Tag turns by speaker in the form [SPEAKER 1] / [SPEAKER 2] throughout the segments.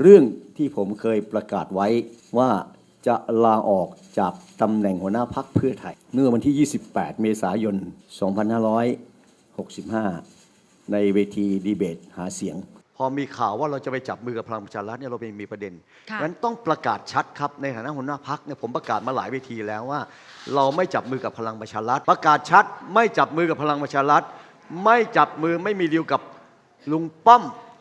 [SPEAKER 1] เรื่องที่ผมเคยประกาศไว้ว่าจะลาออกจากตำแหน่งหัวหน้าพักเพื่อไทย เมื่อวันที่ 28 เมษายน 2565 ในเวทีดีเบตหาเสียง พอมีข่าวว่าเราจะไปจับมือกับพลังประชารัฐเนี่ยเราไปมีประเด็น
[SPEAKER 2] ค่ะ
[SPEAKER 1] งั้นต้องประกาศชัดครับในฐานะหัวหน้าพักเนี่ยผมประกาศมาหลายเวทีแล้วว่า เราไม่จับมือกับพลังประชารัฐ ประกาศชัด ไม่จับมือกับพลังประชารัฐ ไม่จับมือไม่มีดีลกับลุงป้อม
[SPEAKER 3] อ่า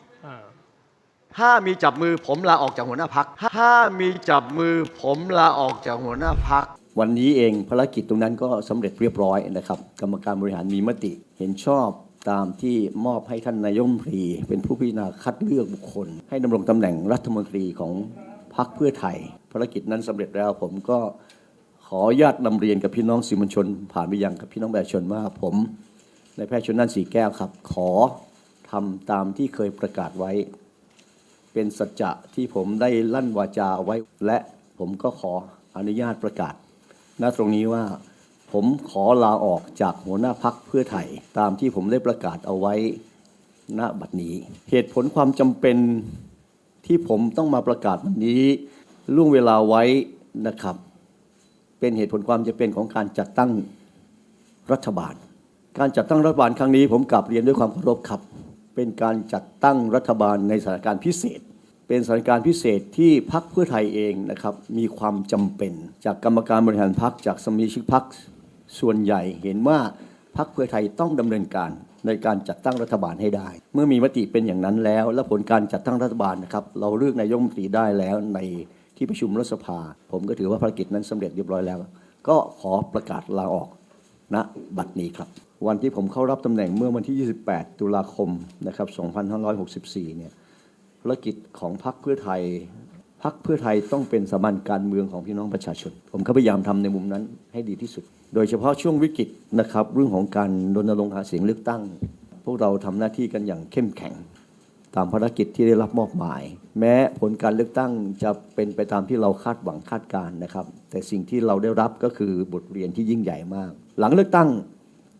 [SPEAKER 1] ถ้ามีจับมือผมลาออกจากหัวหน้าพัก ถ้ามีจับมือผมลาออกจากหัวหน้าพัก วันนี้เองภารกิจตรงนั้นก็สำเร็จเรียบร้อยนะครับ กรรมการบริหารมีมติเห็นชอบตามที่มอบให้ท่านนายมตรีเป็นผู้พิจารณาคัดเลือกบุคคล ให้ดำรงตำแหน่งรัฐมนตรีของพรรคเพื่อไทย ภารกิจนั้นสำเร็จแล้วผมก็ขอญาตนำเรียนกับพี่น้องสื่อมวลชน ผ่านไปยังกับพี่น้องประชาชนว่าผมในายแพทย์ชนนั่นสีแก้วครับ ขอทำตามที่เคยประกาศไว้ เป็นสัจจะที่ผมได้ลั่นวาจาเอาไว้ และผมก็ขออนุญาตประกาศณตรงนี้ว่าผมขอลาออกจากหัวหน้าพักเพื่อไทย ตามที่ผมได้ประกาศเอาไว้ณบัดนี้ เหตุผลความจำเป็นที่ผมต้องมาประกาศวันนี้ล่วงเวลาไว้นะครับ เป็นเหตุผลความจำเป็นของการจัดตั้งรัฐบาล การจัดตั้งรัฐบาลครั้งนี้ผมกลับเรียนด้วยความเคารพครับ เป็นการจัดตั้งรัฐบาลในสถานการณ์พิเศษ เป็นสถานการณ์พิเศษที่พักเพื่อไทยเองนะครับมีความจำเป็น จากกรรมการบริหารพักจากสมาชิกพักส่วนใหญ่เห็นว่าพักเพื่อไทยต้องดำเนินการในการจัดตั้งรัฐบาลให้ได้ เมื่อมีมติเป็นอย่างนั้นแล้ว และผลการจัดตั้งรัฐบาลนะครับ เราเลือกนายกรัฐมนตรีได้แล้วในที่ประชุมรัฐสภา ผมก็ถือว่าภารกิจนั้นสำเร็จเรียบร้อยแล้ว ก็ขอประกาศลาออกณบัดนี้ครับ วันที่ผมเข้ารับตำแหน่งเมื่อวันที่ 28 ตุลาคมนะครับ 2564 เนี่ยภารกิจของพรรคเพื่อไทยพรรคเพื่อไทยต้องเป็นสถาบันการเมืองของพี่น้องประชาชน ผมก็พยายามทำในมุมนั้นให้ดีที่สุด โดยเฉพาะช่วงวิกฤตนะครับ เรื่องของการรณรงค์หาเสียงเลือกตั้ง พวกเราทำหน้าที่กันอย่างเข้มแข็ง ตามภารกิจที่ได้รับมอบหมาย แม้ผลการเลือกตั้งจะเป็นไปตามที่เราคาดหวังคาดการนะครับ แต่สิ่งที่เราได้รับก็คือบทเรียนที่ยิ่งใหญ่มาก หลังเลือกตั้ง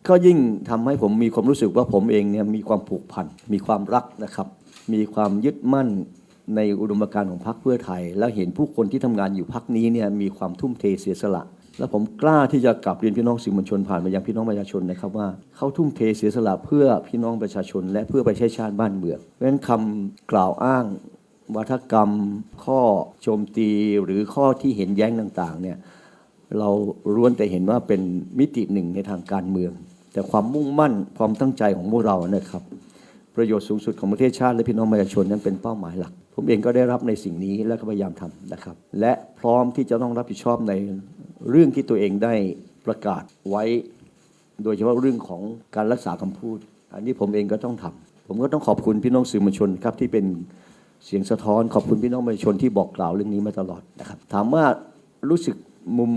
[SPEAKER 1] ก็ยิ่งทำให้ผมมีความรู้สึกว่าผมเองเนี่ยมีความผูกพัน มีความรักนะครับ มีความยึดมั่นในอุดมการณ์ของพรรคเพื่อไทย แล้วเห็นผู้คนที่ทำงานอยู่พรรคนี้เนี่ยมีความทุ่มเทเสียสละ และผมกล้าที่จะกลับเรียนพี่น้องสื่อมวลชนผ่านมายังพี่น้องประชาชนนะครับว่าเขาทุ่มเทเสียสละเพื่อพี่น้องประชาชน และเพื่อประเทศชาติบ้านเมืองเพราะฉะนั้นคำกล่าวอ้างวัฒกรรม ข้อโจมตีหรือข้อที่เห็นแย้งต่างๆเนี่ย เราล้วนแต่เห็นว่าเป็นมิติหนึ่งในทางการเมือง แต่ความมุ่งมั่นความตั้งใจของพวกเรานะครับ ประโยชน์สูงสุดของประเทศชาติและพี่น้องประชาชนนั้นเป็นเป้าหมายหลัก ผมเองก็ได้รับในสิ่งนี้และก็พยายามทำนะครับ และพร้อมที่จะต้องรับผิดชอบในเรื่องที่ตัวเองได้ประกาศไว้ โดยเฉพาะเรื่องของการรักษาคำพูด อันนี้ผมเองก็ต้องทำผมก็ต้องขอบคุณพี่น้องสื่อมวลชนครับที่เป็นเสียงสะท้อนขอบคุณพี่น้องประชาชนที่บอกกล่าวเรื่องนี้มาตลอดนะครับ ถามว่ารู้สึก มุม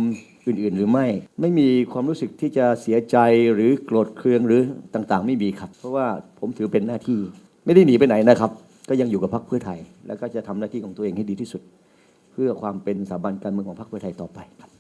[SPEAKER 1] อื่นๆ หรือไม่ ไม่มีความรู้สึกที่จะเสียใจหรือโกรธเคืองหรือต่างๆ ไม่มีครับ เพราะว่าผมถือเป็นหน้าที่ไม่ได้หนีไปไหนนะครับ ก็ยังอยู่กับพรรคเพื่อไทย แล้วก็จะทำหน้าที่ของตัวเองให้ดีที่สุด เพื่อความเป็นสถาบันการเมืองของพรรคเพื่อไทยต่อไปครับ